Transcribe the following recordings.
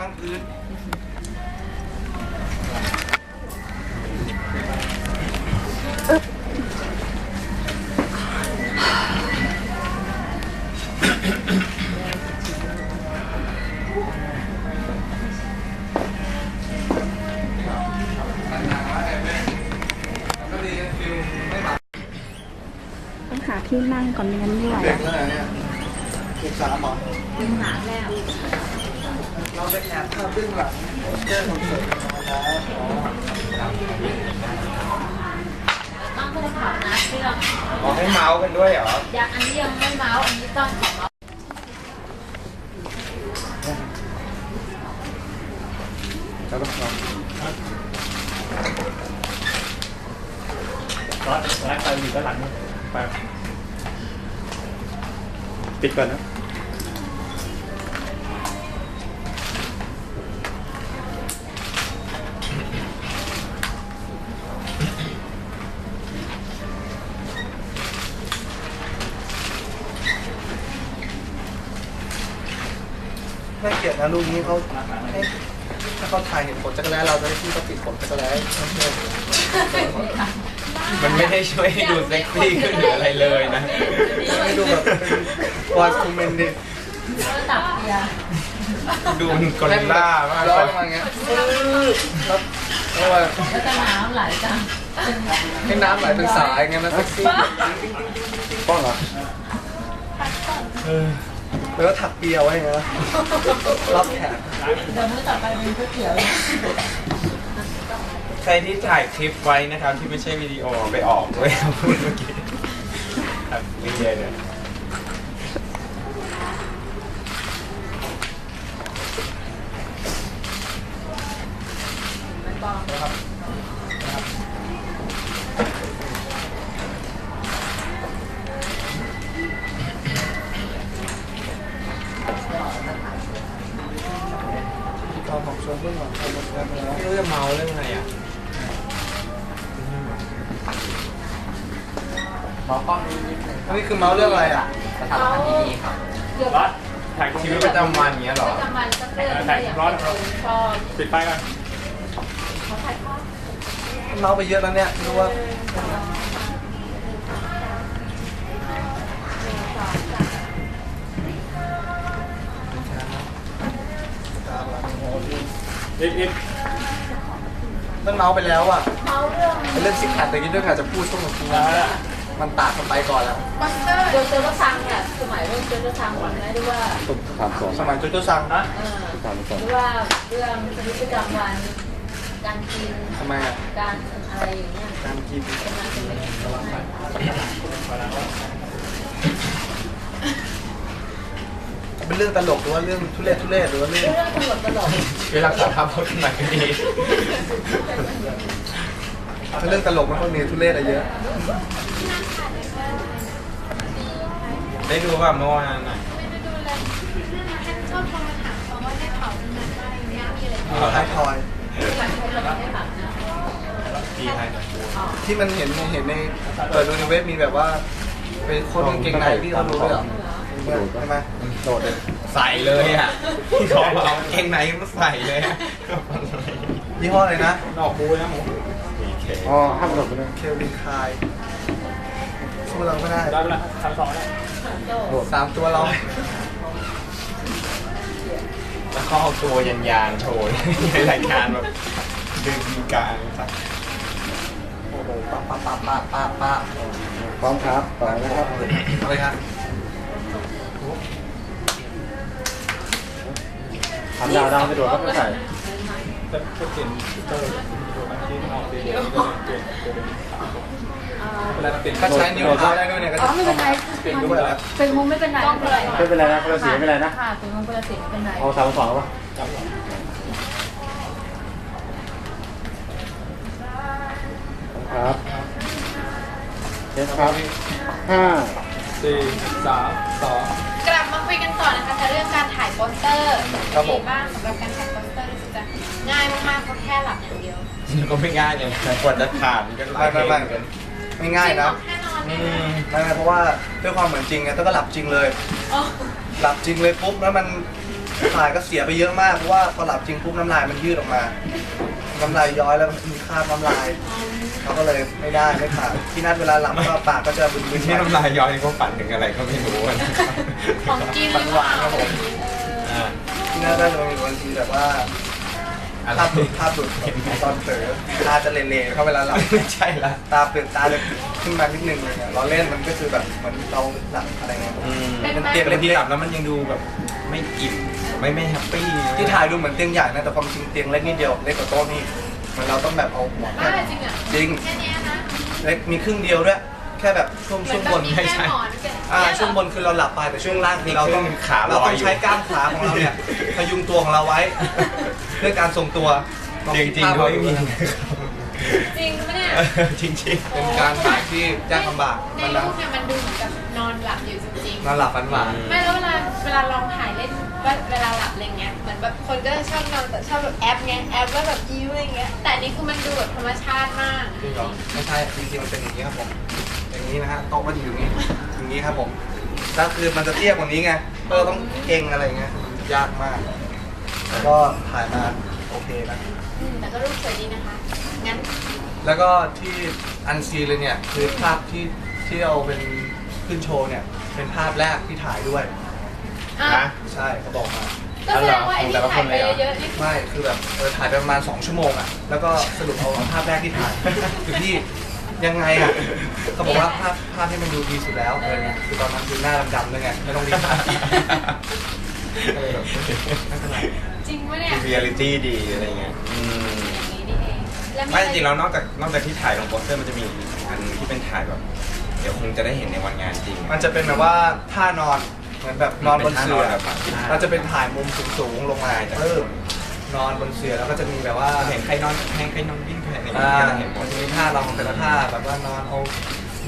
นั่งพื้นต้องหาที่นั่งก่อนไม่งั้นไม่ไหวเด็กอะแล้วเนี่ยเด็กสามเหรอหาแล้ว เราไปแอบภาพเบื้องหลังเจ้าคอนเสิร์ตนะอ๋อต้องไม่ได้ขับนะที่เราอ๋อให้เมาส์กันด้วยเหรอยังอันนี้ยังไม่เมาส์อันนี้ต้องขอเมาส์แล้วก็ครับร้านไปอยู่ด้านหลังไปปิดก่อนนะ เกลียดนะลูกนี้เขาให้ถ้าเขาถ่ายเห็นขนจักรแล้เราจะให้พี่เขาปิดขนจักรแล้ไม่ใช่มันไม่ได้ช่วยให้ดูเซ็กซี่ขึ้นหรืออะไรเลยนะให้ดูแบบเป็นวอสคูเมนดิตับเบียร์ดูมันกอริลล่ามากร้กอยว่ามาอย่างเงี้ยแล้วเพราะว่าแล้วก็น้ำไหลจังให้น้ำไหลเป็นสายอย่างเงี้ยนะเซ็กซี่ป้องเหรอ แล้วก็ถักเปียไว้อย่างเงี้ยนะรับแขกเดี๋ยวมื้อต่อไปเป็นก๋วยเตี๋ยวใครที่ถ่ายคลิปไว้นะครับที่ไม่ใช่วิดีโอไปออกด้วยครับพูดเมื่อกี้ครับไม่เยอะเลย อันนี้คือเมาส์เรื่องอะไรอะเขาร้อนถ่ายชีชีวิวิตตประจำวันเงี้ยเหรอประจำวันสักเรื่องก็อย่างเป็นชอบปิดไฟก่อนเขาถ่ายทอดเมาส์ไปเยอะแล้วเนี่ยไม่รู้ว่าตามหลังโอ้โหอีกอีกมันเมาส์ไปแล้วอะ เมาส์เรื่องไอ้เรื่องซิกแพคตะกี้ด้วยค่ะจะพูดช่วงหนึ่งทีแล้วแล้ว มันตากกันไปก่อนแล้วเดี๋ยวเจอก็ซังเนี่ยสมัยเรื่องเจอก็ซังก่อนนะด้วยว่าสมัยจุดจุดซังฮะเออด้วยว่าเรื่องชีวิตประจำวัน การกินทำไมอะการอะไรอย่างเงี้ยการกินเป็นการเป็นเป็นเรื่องตลกหรือว่าเรื่องทุเรศทุเรศหรือว่าเรื่องเรื่องตลกตลกเวลาขอภาพพจน์ขึ้นมาก็ดี ถ้าเรื่องตลกมันก็มีทุเรศอะไรเยอะ ได้ดูว่าเมื่อวานน่ะชอบโทรมาถามเขาว่าได้เผาเป็นนั้นอะไรอย่างเงี้ยมีอะไรอ๋อท้ายทอยการใช้เราไม่ได้แบบนะดีให้ที่มันเห็นเห็นในเปิดดูในเว็บมีแบบว่าเป็นคนกางเกงในพี่เขารู้ด้วยเหรอใช่ไหมโดดเลยใส่เลยอะที่เขาเอากางเกงในมาใส่เลยอะยี่ห้ออะไรนะ ดอกบูนะหมู อ๋อห้ามโดดไปเลยเคลวินคายสู้เราไม่ได้ได้เวลาทำสองแล้วโดดสามตัวเราแล้วก็เอาตัวยันยานโชว์ในรายการแบบดึงกลางสักโอ้โหปะปะปะปะปะปะพร้อมครับต่อนะครับเอาเลยครับทำดาวดาวไปโดดก็ไม่ใส่จะจะเปลี่ยนเตอร์โดดมาที่ออกเปลี่ยน ถ้าใช้นิ้วเท้าได้ด้วยเนี่ยก็อ๋จะอไม่เป็นไรเปลี่ยนด้วยแล้วเป็นมุมไม่เป็นไรไม่เป็นไรไม่เป็นไรนะคนละสีไม่เป็นไรนะค่ะเป็นมุมคนละสีไม่เป็นไรเอาสามสองแล้วปะครับเทสครับห้าสี่สามสองกลับมาคุยกันต่อนะคะเรื่องการถ่ายโปสเตอร์เป็นยังไงบ้างสำหรับการถ่ายโปสเตอร์ จะง่ายมากๆเพราะแค่หลับอย่างเดียวก็ไม่ง่ายเลยนะกว่าจะขาดมันก็หลายเพลงเหมือนกัน ไม่ง่ายนะแค่นอนอืเนี่ยมไม่ไม่เพราะว่าด้วยความเหมือนจริงไงต้องก็หลับจริงเลยหลับจริงเลยปุ๊บแล้วมันถ่ายก็เสียไปเยอะมากเพราะว่าพอหลับจริงปุ๊บน้ำลายมันยืดออกมา น้ำลายย้อยแล้วมันมีคราบน้ำลายเขาก็เลยไม่ได้ไม่ผ่านที่นัดเวลาหลับก็ปากก็จะบึนพื้นๆที่น้ำลายย้อยนี่เขาฝันถึงอะไรก็ไม่รู้นะครับของกินหรือเปล่าอ่าที่นัดก็จะมีบางทีแบบว่าอะไร ภาพหลุดภาพหลุดตอนเผลอตาจะเละๆเข้าเวลาหลับไม่ใช่ละตาเปลือกตาจะขึ้นมานิดนึงเลยเนี่ยเราเล่นมันก็คือแบบเหมือนเราหลับอะไรเงี้ยอืมเป็นเตีเตียยงงเล็เล็กกๆแล้วมันยังดูแบบไม่อิ่มไม่ไม่แฮปปี้ๆที่ถ่ายดูเหมือนเตียงใหญ่นะแต่ความจริงเตียงเล็กนิดเดียวเล็กกว่าโต๊ะนี่เหมันเราต้องแบบเอาหัวบ้าจริงอะจริงแค่เนี้ยนะเล็กมีครึ่งเดียวด้วย แค่แบบช่วงเหมือช่วนงแบบบนมีแค่หมอนแค่อ่าเนี้ยเหรอช่วงบนคือเราหลับไปแต่ช่วงล่างคือเราต้องขาลเราอต้ยองอยู่ใช้กล้ามขาของเราเนี่ยพยุงตัวของเราไว้เพื่อการทรงตัวจริงจริงๆด้วยมีจริงปะเนี่ยจริงจริงเป็นการถ่ายที่ยากลำบากในมันรูนะปเนี่ยมันดูเหมือนกับนอนหลับอยู่จริงๆนอนหลับฝันหวานไม่แล้วเวลาเวลาลองถ่ายเล่นว่าเวลาหลับอะไรเงี้ยเหมือนแบบคนก็ชอบนอนแต่ชอบแบบแอปไงแอปแล้วแบบยิ้วอะไรเงี้ยแต่อันนี้คือมันดูแบบธรรมชาติมากจริงเหรอไม่ใช่จริงๆมันเป็นอย่างนี้ครับผมอย่าง นี้นะฮะโต๊ะมันอยู่อย่างนี้อย่างนี้ครับผมแล้วคือมันจะเตี้ยกว่านี้ไงก็ต้องเก่งอะไรเงี้ยยากมากแล้วก็ถ่ายมาโอเคนะอืมแต่ก็รูปสวยดีนะคะ งั้น แล้วก็ที่อันซีเลยเนี่ยคือภาพที่ที่เอาเป็นขึ้นโชว์เนี่ยเป็นภาพแรกที่ถ่ายด้วย อะ นะ ใช่เขาบอกมา ก็แสดงว่าไอ้ที่ถ่ายไปเยอะๆนี่คือไม่คือแบบเออถ่ายไปประมาณ 2 ชั่วโมงอะแล้วก็สรุปเอาภาพแรกที่ถ่าย คือพี่ ยังไงอะเขาบอกว่าภาพภาพที่มันดูดีสุดแล้วอะไรเงี้ยคือตอนนั้นคือหน้าดำๆด้วยไงไม่ต้องรีบถ่ายเออแบบไม่เป็นไรจริงปะเนี่ยเรียลิตี้ดีอะไรเงี้ยอืมอย่างนี้นี่เองแล้วไม่จริงๆแล้วนอกจากนอกจากที่ถ่ายลงโปสเตอร์มันจะมีอีกอันที่เป็นถ่ายแบบ เดี๋ยวคงจะได้เห็นในวันงานจริง มันจะเป็นแบบว่าท่านอนเหมือนแบบนอนบนเสื่อเป็นท่านอนแบบฝั่งหน้าเราจะเป็นถ่ายมุมสูงๆลงมาใช่เออ นอนบนเสื่อแล้วก็จะมีแบบว่าเห็นใครนอนแทงใครนอนวิ่งใครอะไรอย่างอ่าเงี้ยก็จะเห็นหมมัดนจะมีท่าเราแต่ละท่าแบบว่านอนเอา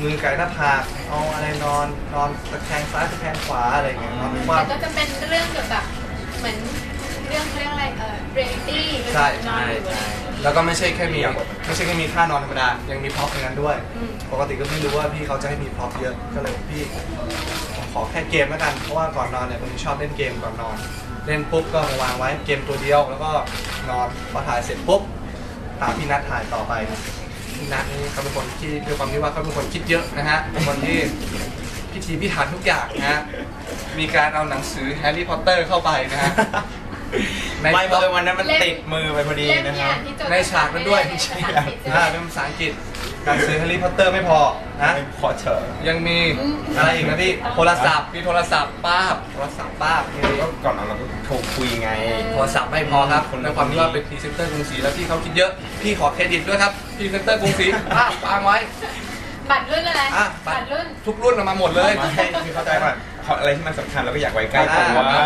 มือไก่หน้าผากเอาอะไรนอนนอนตะแคงซ้ายตะแคงขวาอะไรอย่างเงี้ยนอนคแต่ว่ำ ก็จะเป็นเรื่องเกี่ยวกับเหมือนเรื่องเขาเรียกอะไรเอ่อเรียลิตี้ใช่ นอนอยู่บนแล้วก็ไม่ใช่แค่มีไม่ใช่แค่มีท่านอนธรรมดา ยังมีพร็อพในนั้นด้วย อืมปกติก็ไม่รู้ว่าพี่เขาจะให้มีพร็อพเยอะ ก็เลยพี่ขอแค่เกมแล้วกัน เพราะว่าก่อนนอนเนี่ยบางทีชอบเล่นเกมก่อนนอน เล่นปุ๊บก็มาวางไว้เกมตัวเดียว แล้วก็นอนพอถ่ายเสร็จปุ๊บตามพี่นัดถ่ายต่อไปพี่นัทนี่เขาเป็นคนที่ด้วยความที่ว่าเขาเป็นคนคิดเยอะนะฮะเป็นคนที่พิธีพิถันทุกอย่างนะฮะมีการเอาหนังสือแฮร์รี่พอตเตอร์เข้าไปนะฮะ ในไม่เพราะวันนั้นมันเล่มติดมือไปพอดีเล่มนะคเนี่รัยบที่จดในฉากนั้นด้วยไม่ใช่ได้อ่าเป็นภาษาอังกฤษเป็นภาษาอังกฤษหนังสือแฮร์รี่พอตเตอร์ไม่พอนะไม่พอเถอะยังมีอะไรอีกนะพี่โทรศัพท์มีโทรศัพท์ป้าบโทรศัพท์ป้าบมีก็ก่อนนอนเราก็โทรคุยไง โทรศัพท์ไม่พอครับคนละด้วยความที่ว่าเป็นพรีเซนเตอร์กรุงศรีแล้วพี่เขาคิดเยอะพี่ขอเครดิตด้วยครับพรีเซนเตอร์กรุงศรีป้าบวางไว้บัตรรุ่นอะไรอะบัตรรุ่นทุกรุ่นเอามาหมดเลยไม่คือเข้าใจว่าเพราะ อะไรที่มันสำคัญเราก็อยากไว้ใกล้อ่าตัว ป้า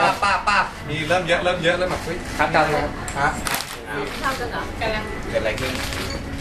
ป้าป้าป้ามีเริ่มเยอะเริ่มเยอะเริ่มแบบเฮ้ยคัดกันเลยฮะทำกันเหรอกำลัง เกิดอะไรขึ้น